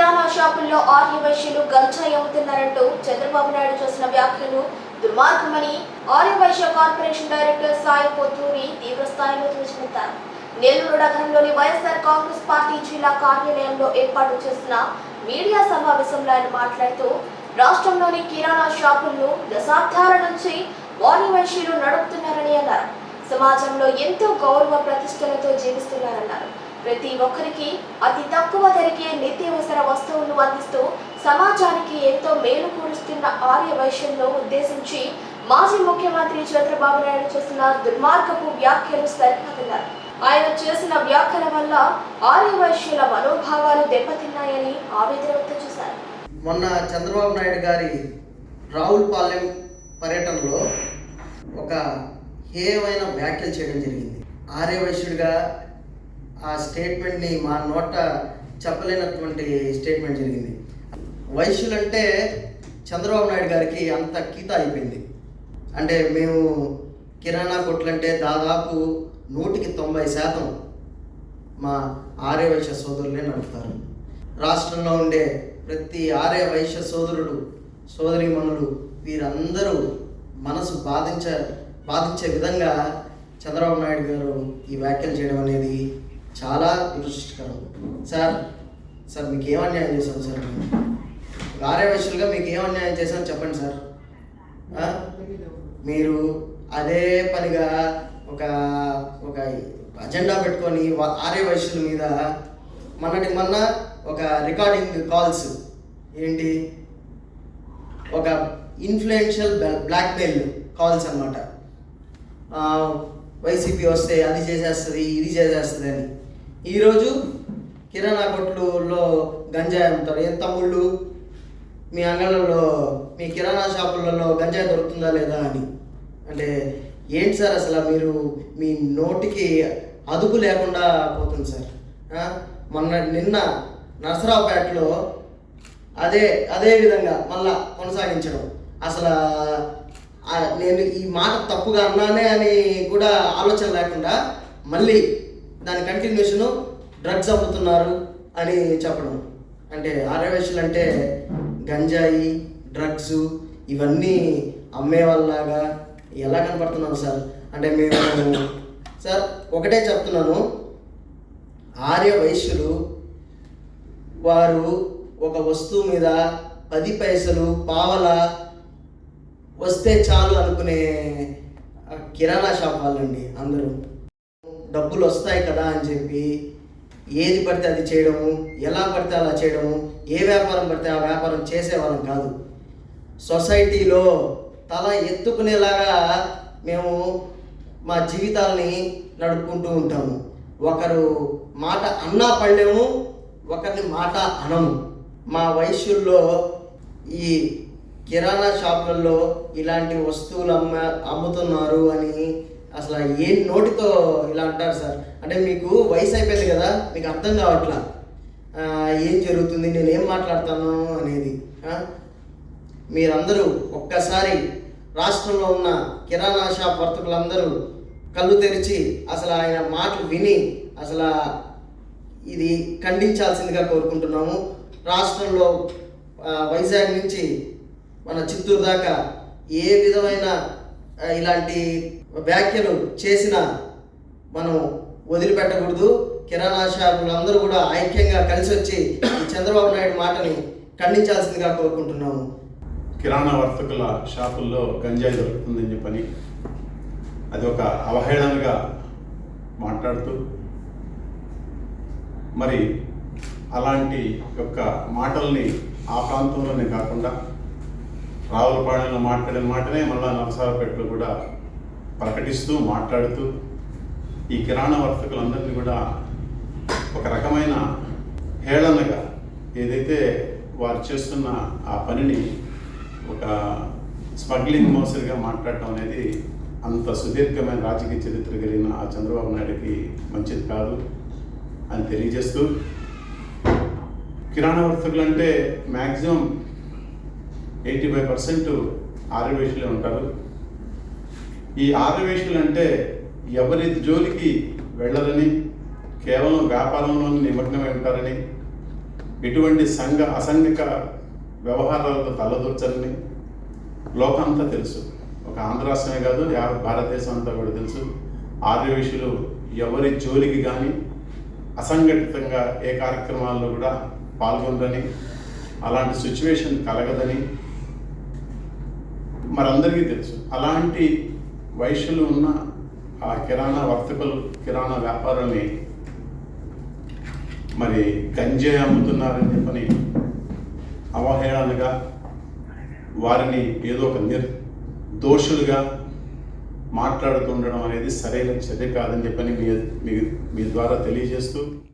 కిరాణా షాపుల్లో ఆర్య వైశ్యులు గంజాయి అమ్ముతున్నారంటూ చంద్రబాబు నాయుడు చేసిన వ్యాఖ్యలు దుర్మార్గమని ఆర్య వైశ్య కార్పొరేషన్ డైరెక్టర్ సాయి పొత్తూరి తీవ్రస్థాయిలో స్థాయిలో నెల్లూరు నగరంలోని వైఎస్ఆర్ కాంగ్రెస్ పార్టీ జిల్లా కార్యాలయంలో ఏర్పాటు చేసిన మీడియా సమావేశంలో ఆయన మాట్లాడుతూ రాష్ట్రంలోని కిరాణా షాపులను దశాబ్దాల నుంచి ఆర్య వైశ్యులు నడుపుతున్నారని అన్నారు. సమాజంలో ఎంతో గౌరవ ప్రతిష్టలతో జీవిస్తున్నారన్నారు. ప్రతి ఒక్కరికి అతి తక్కువ ధరకే నిత్యావసర వస్తువులను అందిస్తూ సమాజానికి ఎంతో మేలు కూరుస్తున్న ఆర్య వైశ్యంలో ఉద్దేశించి మాజీ ముఖ్యమంత్రి చంద్రబాబు నాయుడు చేసిన దుర్మార్గపు వ్యాఖ్యలు సరికాదన్నారు ఆయన చేసిన వ్యాఖ్యల వల్ల ఆర్య వైశ్యుల మనోభావాలు దెబ్బతిన్నాయని ఆవేదన వ్యక్తం చేశారు. మొన్న చంద్రబాబు నాయుడు గారి రావులపాలెం పర్యటనలో ఒక హేయమైన వ్యాఖ్యలు చేయడం జరిగింది. ఆర్యవైశ్యుడిగా ఆ స్టేట్మెంట్ని మా నోట చెప్పలేనటువంటి స్టేట్మెంట్ జరిగింది. వైశ్యులంటే చంద్రబాబు నాయుడు గారికి అంత కీత అయిపోయింది. అంటే మేము కిరాణా కొట్లంటే దాదాపు నూటికి తొంభై శాతం మా ఆర్య వైశ్య సోదరులే నడుపుతారు. రాష్ట్రంలో ఉండే ప్రతి ఆర్య వైశ్య సోదరుడు సోదరిమణులు వీరందరూ మనసు బాధించ బాధించే విధంగా చంద్రబాబు నాయుడు గారు ఈ వ్యాఖ్యలు చేయడం అనేది చాలా దురదృష్టకరం సార్ సార్ మీకు ఏం అన్యాయం చేశాను సార్? నేను? మీకు ఏం అన్యాయం చేశాను చెప్పండి సార్. మీరు అదే పనిగా ఒక ఒక అజెండా పెట్టుకొని వా- ఆర్య వైశ్యుల మీద మొన్నటి మొన్న ఒక రికార్డింగ్ కాల్స్ ఏంటి? ఒక ఇన్ఫ్లుయెన్షియల్ బ్లాక్మెయిల్ కాల్స్ అనమాట వైసీపీ వస్తే అది చేసేస్తుంది ఇది చేసేస్తుంది అని ఈరోజు కిరాణా కొట్లులో గంజాయి అమ్ముతారు. ఎంత తమ్ముళ్ళు? మీ అంగళ్ళలో మీ కిరాణా షాపులలో గంజాయి దొరుకుతుందా లేదా అని. అంటే ఏంటి సార్ అసలు మీరు మీ నోటికి అదుపు లేకుండా పోతుంది సార్? మొన్న నిన్న నర్సరావుపేటలో అదే అదే విధంగా మళ్ళా కొనసాగించడం. అసలు నేను ఈ మాట తప్పుగా అన్నానే అని కూడా ఆలోచన లేకుండా మళ్ళీ దాని కంటిన్యూషను డ్రగ్స్ అమ్ముతున్నారు అని చెప్పడం. అంటే ఆర్యవేషులు అంటే గంజాయి డ్రగ్స్ ఇవన్నీ అమ్మే వాళ్ళలాగా ఎలా కనపడుతున్నాం సార్? అంటే మేము సార్ ఒకటే చెప్తున్నాను. ఆర్య వైశ్యులు వారు ఒక వస్తువు మీద పది పైసలు పావల వస్తే చాలు అనుకునే కిరాణా షాప్ వాళ్ళండి అందరూ. డబ్బులు వస్తాయి కదా అని చెప్పి ఏది పడితే అది చేయడము ఎలా పడితే అలా చేయడము ఏ వ్యాపారం పడితే ఆ వ్యాపారం చేసేవాళ్ళం కాదు. సొసైటీలో తల ఎత్తుకునేలాగా మేము మా జీవితాలని నడుపుకుంటూ ఉంటాము. ఒకరు మాట అన్నా పడలేము ఒకరిని మాట అనము. మా వయసుల్లో ఈ కిరాణా షాపులలో ఇలాంటి వస్తువులు అమ్మ అమ్ముతున్నారు అని అసలు ఏం నోటితో ఇలా అంటారు సార్? అంటే మీకు వయసు అయిపోయింది కదా మీకు అర్థం కావట్లా? ఏం జరుగుతుంది నేను ఏం మాట్లాడతాను అనేది మీరందరూ ఒక్కసారి రాష్ట్రంలో ఉన్న కిరాణా షాప్ వర్తకులందరూ కళ్ళు తెరిచి అసలు ఆయన మాటలు విని అసలు ఇది ఖండించాల్సిందిగా కోరుకుంటున్నాము. రాష్ట్రంలో వైజాగ్ నుంచి మన చిత్తూరు దాకా ఏ విధమైన ఇలాంటి వ్యాఖ్యలు చేసినా మనం వదిలిపెట్టకూడదు. కిరాణా షాపులు అందరూ కూడా ఐక్యంగా కలిసి వచ్చి చంద్రబాబు నాయుడు మాటని ఖండించాల్సిందిగా కోరుకుంటున్నాము. కిరాణా వర్తకుల షాపుల్లో గంజాయి దొరుకుతుందని చెప్పని అది ఒక అవహేళనగా మాట్లాడుతూ మరి అలాంటి యొక్క మాటల్ని ఆ ప్రాంతంలోనే కాకుండా రావులపాడెంలో మాట్లాడిన మాటనే మళ్ళా నరసాలపేటలో కూడా ప్రకటిస్తూ మాట్లాడుతూ ఈ కిరాణా వర్తకులందరినీ కూడా ఒక రకమైన హేళనగా ఏదైతే వారు చేస్తున్న ఆ పనిని ఒక స్మగ్లింగ్ మోసరిగా మాట్లాడటం అనేది అంత సుదీర్ఘమైన రాజకీయ చరిత్ర కలిగిన ఆ చంద్రబాబు నాయుడుకి మంచిది కాదు అని తెలియజేస్తూ కిరాణా వర్తకులు అంటే మ్యాక్సిమం ఎయిటీ ఫైవ్ పర్సెంట్ ఆర్యవేషులే ఉంటారు. ఈ ఆర్యవేషులు అంటే ఎవరి జోలికి వెళ్ళరని కేవలం వ్యాపారంలో నిమగ్నమై ఉంటారని ఎటువంటి సంఘ అసంఘిక వ్యవహారాలతో తలదూర్చని లోకంతా తెలుసు. ఒక ఆంధ్ర రాష్ట్రమే కాదు భారతదేశం అంతా కూడా తెలుసు. ఆర్యవేషులు ఎవరి జోలికి కానీ అసంఘటితంగా ఏ కార్యక్రమాల్లో కూడా పాల్గొనరని అలాంటి సిచ్యువేషన్ కలగదని మరందరికీ తెలుసు. అలాంటి వైశ్యులు ఉన్న ఆ కిరాణా వర్తకులు కిరాణా వ్యాపారాన్ని మరి గంజే అమ్ముతున్నారని చెప్పని అవహేళనగా వారిని ఏదో ఒక నిర్ దోషులుగా మాట్లాడుతుండడం అనేది సరైన చర్య కాదని చెప్పని మీ మీ ద్వారా తెలియజేస్తూ